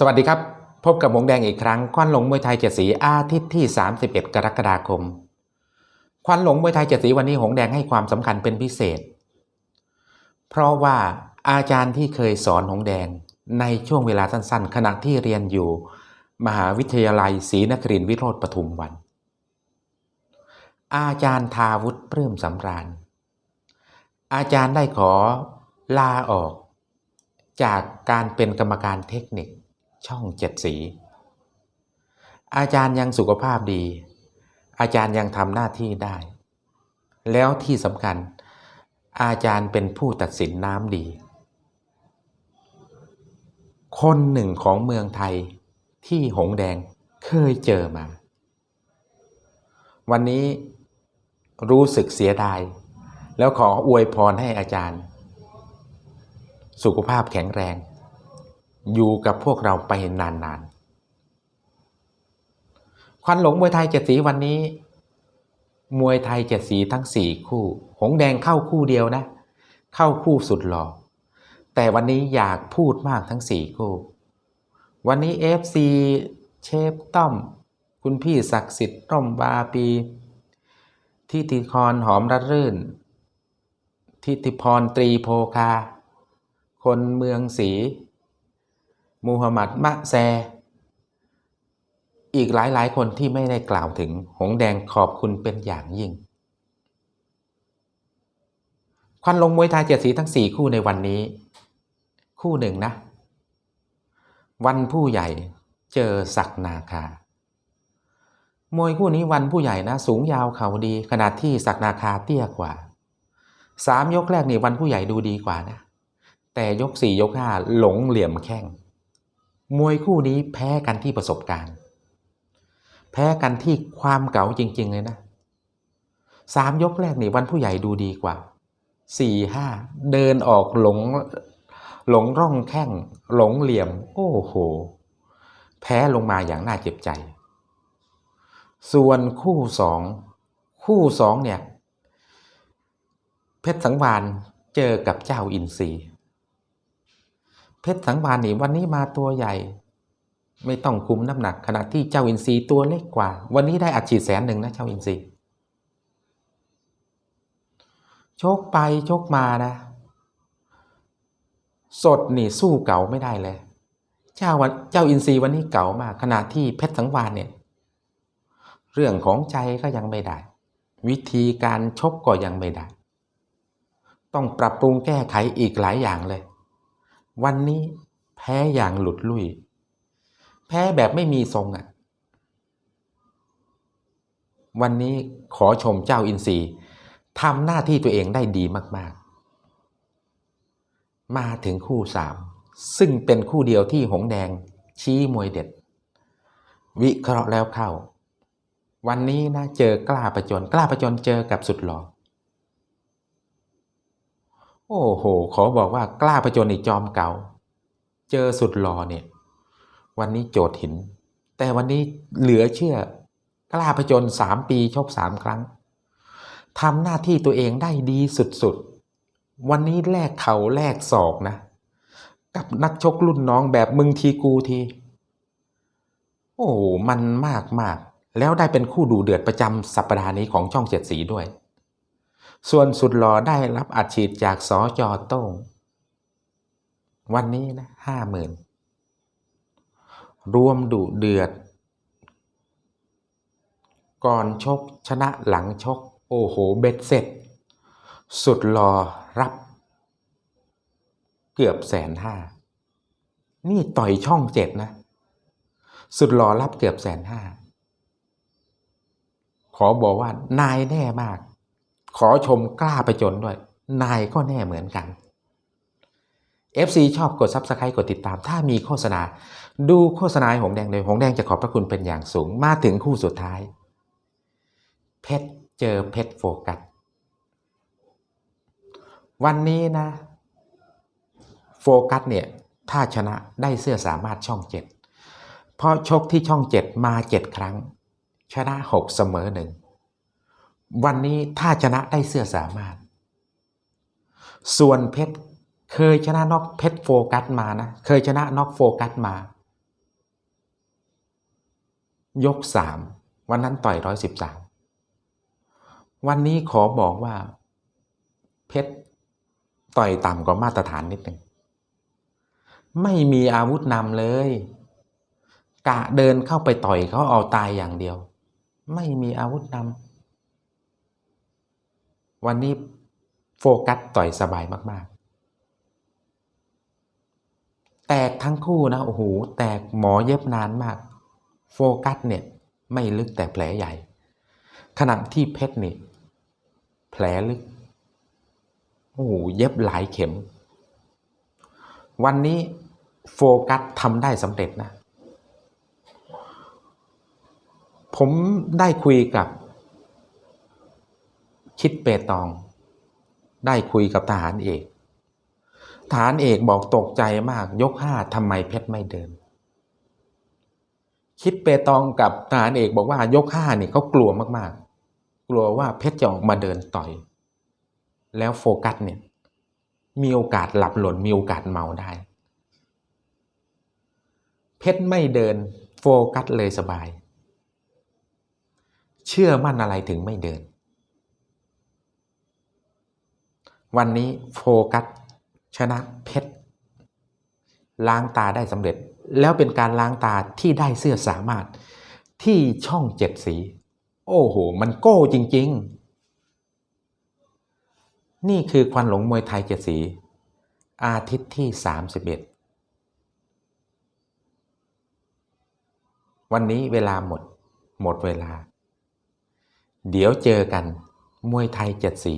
สวัสดีครับ พบกับหงแดงอีกครั้ง ควันหลงมวยไทยเจ็ดสีอาทิตย์ที่ 31 กรกฎาคม ควันหลงมวยไทยเจ็ดสีวันนี้หงแดงให้ความสำคัญเป็นพิเศษ เพราะว่าอาจารย์ที่เคยสอนหงแดงในช่วงเวลาสั้นๆ ขณะที่เรียนอยู่ มหาวิทยาลัยศรีนครินทร์วิโรธปทุมวัน อาจารย์ทาวุฒิเพิ่มสำราญ อาจารย์ได้ขอลาออก จากการเป็นกรรมการเทคนิค ช่องเจ็ดสี อาจารย์ยังสุขภาพดี อาจารย์ยังทำหน้าที่ได้ แล้วที่สำคัญ อาจารย์เป็นผู้ตัดสินน้ำดี คนหนึ่งของเมืองไทยที่หงแดงเคยเจอมา วันนี้รู้สึกเสียดาย แล้วขออวยพรให้อาจารย์ สุขภาพแข็งแรง อยู่กับพวกเราไปนานๆ ควันหลงมวยไทยเจ็ดสีวันนี้ มวยไทยเจ็ดสีทั้งสี่คู่ หงแดงเข้าคู่เดียวนะ เข้าคู่สุดหล่อ แต่วันนี้อยากพูดมากทั้งสี่คู่ วันนี้ FC เชฟต้อม คุณพี่ศักดิ์สิทธิ์ร่มบาปีทิติครหอมระรื่น ทิติพรตรีโพคา คนเมืองศรี มูฮัมหมัดมะแซ อีกหลายหลายคนที่ไม่ได้กล่าวถึง หงแดงขอบคุณเป็นอย่างยิ่ง ควันลงมวยไทยเจ็ดสีทั้งสี่คู่ในวันนี้ คู่หนึ่งนะ วันผู้ใหญ่เจอศักนาคามวยคู่นี้วันผู้ใหญ่นะ สูงยาวเข่าดีขนาดที่ศักนาคาเตี้ยกว่าสามยกแรกนี่วันผู้ใหญ่ดูดีกว่านะ แต่ยกสี่ยกห้าหลงเหลี่ยมแข้ง มวยคู่นี้แพ้กันที่ประสบการณ์ แพ้กันที่ความเก๋าจริง ๆ เลยนะสามยกแรกนี่วันผู้ใหญ่ดูดีกว่าสี่ห้าเดินออกหลงหลงร่องแข้งหลงเหลี่ยม โอ้โห แพ้ลงมาอย่างน่าเจ็บใจ ส่วนคู่สองคู่สองเนี่ย เพชรสังวานเจอกับเจ้าอินทรีย์ เพชรสังวานนี่วันนี้มาตัวใหญ่ ไม่ต้องคุมน้ำหนัก ขณะที่เจ้าอินทรีย์ตัวเล็กกว่า วันนี้ได้อัดฉีดแสนหนึ่งนะเจ้าอินทรีย์ชกไปชกมานะ สดนี่สู้เก่าไม่ได้เลย เจ้าวันเจ้าอินทรีย์วันนี้เก่ามากขณะที่เพชรสังวานเนี่ยเรื่องของใจก็ยังไม่ได้ วิธีการชกก็ยังไม่ได้ ต้องปรับปรุงแก้ไขอีกหลายอย่างเลย วันนี้แพ้อย่างหลุดลุ่ย แพ้แบบไม่มีทรงอะ่ะ วันนี้ขอชมเจ้าอินทรีย์ทำหน้าที่ตัวเองได้ดีมาก ๆ มาถึงคู่สามซึ่งเป็นคู่เดียวที่หงแดงชี้มวยเด็ด วิเคราะห์แล้วเข้า วันนี้นะเจอกล้าประจน กล้าประจนเจอกับสุดหล่อ โอ้โห ขอบอกว่ากล้าประจนอีจอมเก่า เจอสุดหล่อเนี่ย วันนี้โจทย์หิน แต่วันนี้เหลือเชื่อ กล้าประจนสามปีชกสามครั้งทำหน้าที่ตัวเองได้ดีสุดๆ วันนี้แลกเข่าแลกศอกนะ กับนักชกรุ่นน้องแบบมึงทีกูที โอ้โหมันมากมากแล้วได้เป็นคู่ดูเดือดประจำสัปดาห์นี้ของช่องเจ็ดสีด้วย ส่วนสุดหล่อได้รับอัดฉีดจากสอจอโต้งวันนี้นะห้าหมื่นรวมดุเดือด ก่อนชกชนะหลังชก โอ้โหเบ็ดเสร็จ สุดรอรับ เกือบแสนห้า นี่ต่อยช่องเจ็ดนะ สุดรอรับเกือบแสนห้า ขอบอกว่านายแน่มาก ขอชมกล้าไปจนด้วย นายก็แน่เหมือนกัน FC ชอบกด Subscribe กดติดตาม ถ้ามีโฆษณา ดูโฆษณาหงแดงเลยหงแดงจะขอบพระคุณเป็นอย่างสูงมาถึงคู่สุดท้าย เพชรเจอเพชรโฟกัส วันนี้นะ โฟกัสเนี่ย ถ้าชนะได้เสื้อสามารถช่องเจ็ดเพราะชกที่ช่องเจ็ดมาเจ็ดครั้ง ชนะหกเสมอหนึ่ง วันนี้ถ้าชนะได้เสื้อสามารถ ส่วนเพชรเคยชนะน็อกเพชรโฟกัสมานะ เคยชนะน็อกโฟกัสมา ยกสามวันนั้นต่อยร้อยสิบสามวันนี้ขอบอกว่า เพชรต่อยต่ำกว่ามาตรฐานนิดหนึ่งไม่มีอาวุธนำเลย กะเดินเข้าไปต่อยเขาเอาตายอย่างเดียว ไม่มีอาวุธนำ วันนี้โฟกัสต่อยสบายมาก ๆ แตกทั้งคู่นะโอ้โหแตกหมอเย็บนานมาก โฟกัสเนี่ยไม่ลึกแต่แผลใหญ่ ขณะที่เพชรเนี่ยแผลลึกโอ้โหเย็บหลายเข็ม วันนี้โฟกัสทำได้สำเร็จนะ ผมได้คุยกับ คิดเปตอง ได้คุยกับทหารเอก ทหารเอกบอกตกใจมากยกห้าทำไมเพชรไม่เดินคิดเปตองกับทหารเอกบอกว่ายกห้านี่เขากลัวมากๆ กลัวว่าเพชรจะออกมาเดินต่อย แล้วโฟกัสเนี่ยมีโอกาสหลับหล่นมีโอกาสเมาได้ เพชรไม่เดินโฟกัสเลยสบาย เชื่อมั่นอะไรถึงไม่เดิน วันนี้โฟกัสชนะเพชรล้างตาได้สำเร็จ แล้วเป็นการล้างตาที่ได้เสื้อสามารถที่ช่องเจ็ดสี โอ้โห มันโก้จริง ๆ นี่คือควันหลงมวยไทยเจ็ดสี อาทิตย์ที่ 31 วันนี้เวลาหมด หมดเวลา เดี๋ยวเจอกันมวยไทยเจ็ดสี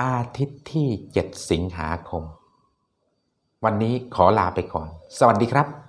อาทิตย์ที่ 7 สิงหาคม วันนี้ขอลาไปก่อน สวัสดีครับ